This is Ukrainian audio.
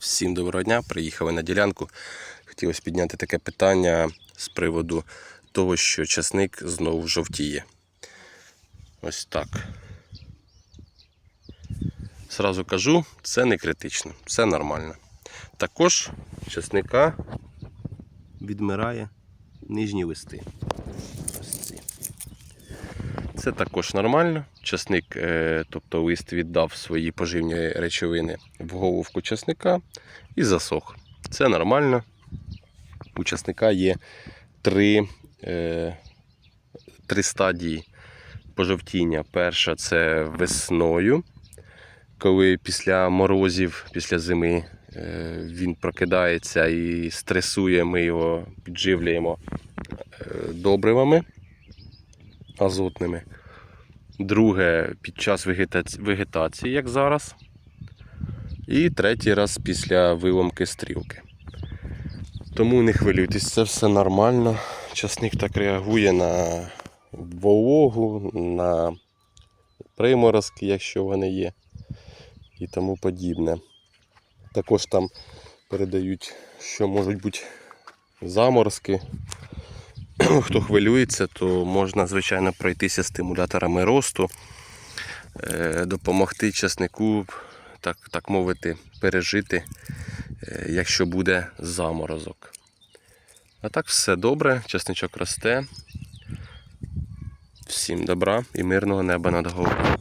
Всім доброго дня. Приїхали на ділянку. Хотілося підняти таке питання з приводу того, що часник знову жовтіє. Ось так. Зразу кажу, це не критично, це нормально. Також часника відмирає нижні листи. Це також нормально. Часник, е, тобто лист віддав свої поживні речовини в головку часника і засох. Це нормально. У часника є три, е, три стадії пожовтіння. Перша це весною, коли після морозів, після зими е, він прокидається і стресує, ми його підживлюємо добривами азотними. Друге під час вегетації, як зараз. І третій раз після виломки стрілки. Тому не хвилюйтесь, це все нормально. Часник так реагує на вологу, на приморозки, якщо вони є, і тому подібне. Також там передають, що можуть бути заморозки. Хто хвилюється, то можна, звичайно, пройтися стимуляторами росту, е, допомогти часнику, так, так мовити, пережити, е, якщо буде заморозок. А так все добре, часничок росте. Всім добра і мирного неба над головою.